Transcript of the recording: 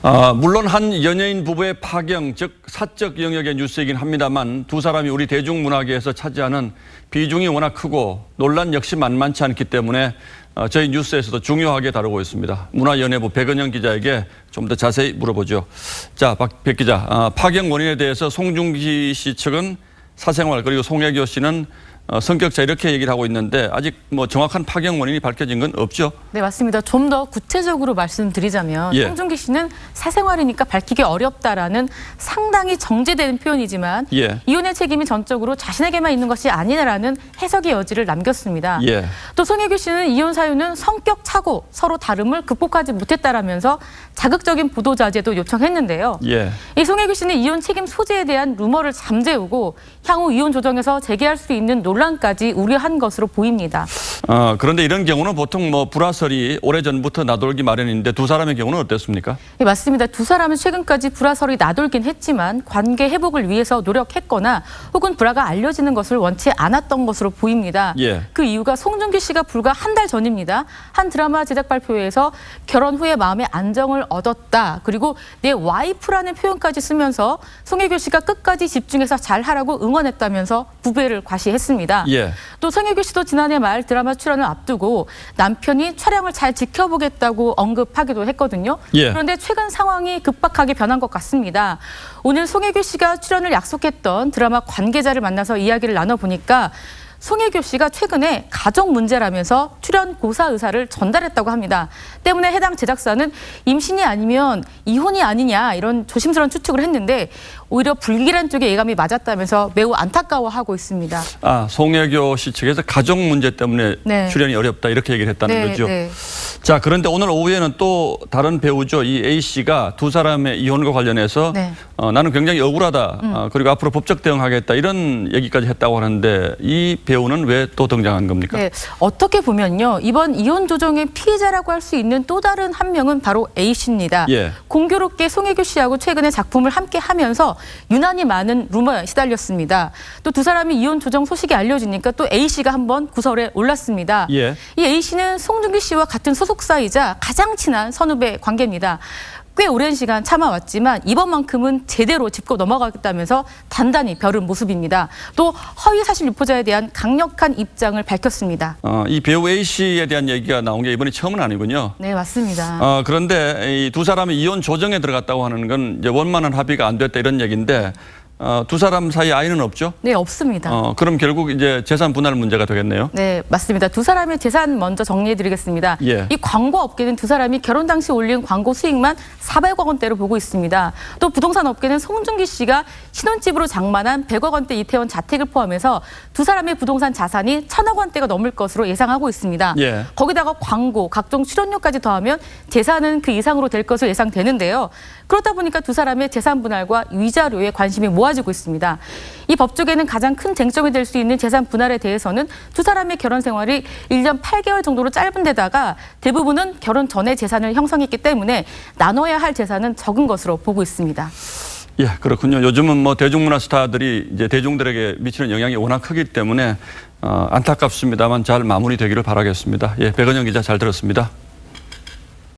아, 물론 한 연예인 부부의 파경, 즉 사적 영역의 뉴스이긴 합니다만 두 사람이 우리 대중문화계에서 차지하는 비중이 워낙 크고 논란 역시 만만치 않기 때문에 어, 저희 뉴스에서도 중요하게 다루고 있습니다. 문화연예부 백은영 기자에게 좀 더 자세히 물어보죠. 자, 박, 백 기자, 아, 파경 원인에 대해서 송중기 씨 측은 사생활 그리고 송혜교 씨는 어, 성격차 이렇게 얘기를 하고 있는데 아직 뭐 정확한 파경 원인이 밝혀진 건 없죠. 네, 맞습니다. 좀 더 구체적으로 말씀드리자면 예. 송중기 씨는 사생활이니까 밝히기 어렵다라는 상당히 정제되는 표현이지만 예. 이혼의 책임이 전적으로 자신에게만 있는 것이 아니라는 해석의 여지를 남겼습니다. 예. 또 송혜교 씨는 이혼 사유는 성격 차고 서로 다름을 극복하지 못했다라면서 자극적인 보도 자제도 요청했는데요. 예. 이 송혜교 씨는 이혼 책임 소재에 대한 루머를 잠재우고 향후 이혼 조정에서 재개할 수 있는 논란 까지 우려한 것으로 보입니다. 어, 그런데 이런 경우는 보통 뭐 불화설이 오래전부터 나돌기 마련인데 두 사람의 경우는 어땠습니까? 네, 맞습니다. 두 사람은 최근까지 불화설이 나돌긴 했지만 관계 회복을 위해서 노력했거나 혹은 불화가 알려지는 것을 원치 않았던 것으로 보입니다. 예. 그 이유가 송중기 씨가 불과 한 달 전입니다. 한 드라마 제작 발표회에서 결혼 후에 마음의 안정을 얻었다. 그리고 내 와이프라는 표현까지 쓰면서 송혜교 씨가 끝까지 집중해서 잘하라고 응원했다면서 부배를 과시했습니다. 예. 또 송혜교 씨도 지난해 말 드라마 출연을 앞두고 남편이 촬영을 잘 지켜보겠다고 언급하기도 했거든요. 예. 그런데 최근 상황이 급박하게 변한 것 같습니다. 오늘 송혜교 씨가 출연을 약속했던 드라마 관계자를 만나서 이야기를 나눠보니까 송혜교 씨가 최근에 가족 문제라면서 출연 고사 의사를 전달했다고 합니다. 때문에 해당 제작사는 임신이 아니면 이혼이 아니냐 이런 조심스러운 추측을 했는데 오히려 불길한 쪽에 예감이 맞았다면서 매우 안타까워하고 있습니다. 아, 송혜교 씨 측에서 가족 문제 때문에 네. 출연이 어렵다 이렇게 얘기를 했다는 거죠. 네. 자, 그런데 오늘 오후에는 또 다른 배우죠. 이 A 씨가 두 사람의 이혼과 관련해서 네. 어, 나는 굉장히 억울하다. 어, 그리고 앞으로 법적 대응하겠다 이런 얘기까지 했다고 하는데 이 배우는 왜 또 등장한 겁니까? 네, 어떻게 보면요. 이번 이혼 조정의 피해자라고 할 수 있는 또 다른 한 명은 바로 A 씨입니다. 예. 공교롭게 송혜교 씨하고 최근에 작품을 함께 하면서 유난히 많은 루머에 시달렸습니다. 또 두 사람이 이혼 조정 소식이 알려지니까 또 A 씨가 한번 구설에 올랐습니다. 예. 이 A 씨는 송중기 씨와 같은 소속 사이자 가장 친한 선후배 관계입니다. 꽤 오랜 시간 참아왔지만 이번만큼은 제대로 짚고 넘어가겠다면서 단단히 벼른 모습입니다. 또 허위 사실 유포자에 대한 강력한 입장을 밝혔습니다. 어, 이 배우 A 씨에 대한 얘기가 나온 게 이번이 처음은 아니군요. 네, 맞습니다. 어, 그런데 이 두 사람이 이혼 조정에 들어갔다고 하는 건 이제 원만한 합의가 안 됐다 이런 얘기인데 어, 두 사람 사이 아이는 없죠? 네, 없습니다. 어, 그럼 결국 이제 재산 분할 문제가 되겠네요. 네, 맞습니다. 두 사람의 재산 먼저 정리해드리겠습니다. 예. 이 광고 업계는 두 사람이 결혼 당시 올린 광고 수익만 400억 원대로 보고 있습니다. 또 부동산 업계는 송중기 씨가 신혼집으로 장만한 100억 원대 이태원 자택을 포함해서 두 사람의 부동산 자산이 1000억 원대가 넘을 것으로 예상하고 있습니다. 예. 거기다가 광고, 각종 출연료까지 더하면 재산은 그 이상으로 될 것으로 예상되는데요. 그렇다 보니까 두 사람의 재산 분할과 위자료에 관심이 모아 지고 있습니다. 이 법조계는 가장 큰 쟁점이 될 수 있는 재산 분할에 대해서는 두 사람의 결혼 생활이 1년 8개월 정도로 짧은 데다가 대부분은 결혼 전에 재산을 형성했기 때문에 나눠야 할 재산은 적은 것으로 보고 있습니다. 예, 그렇군요. 요즘은 뭐 대중문화 스타들이 이제 대중들에게 미치는 영향이 워낙 크기 때문에 어, 안타깝습니다만 잘 마무리되기를 바라겠습니다. 예, 백은영 기자 잘 들었습니다.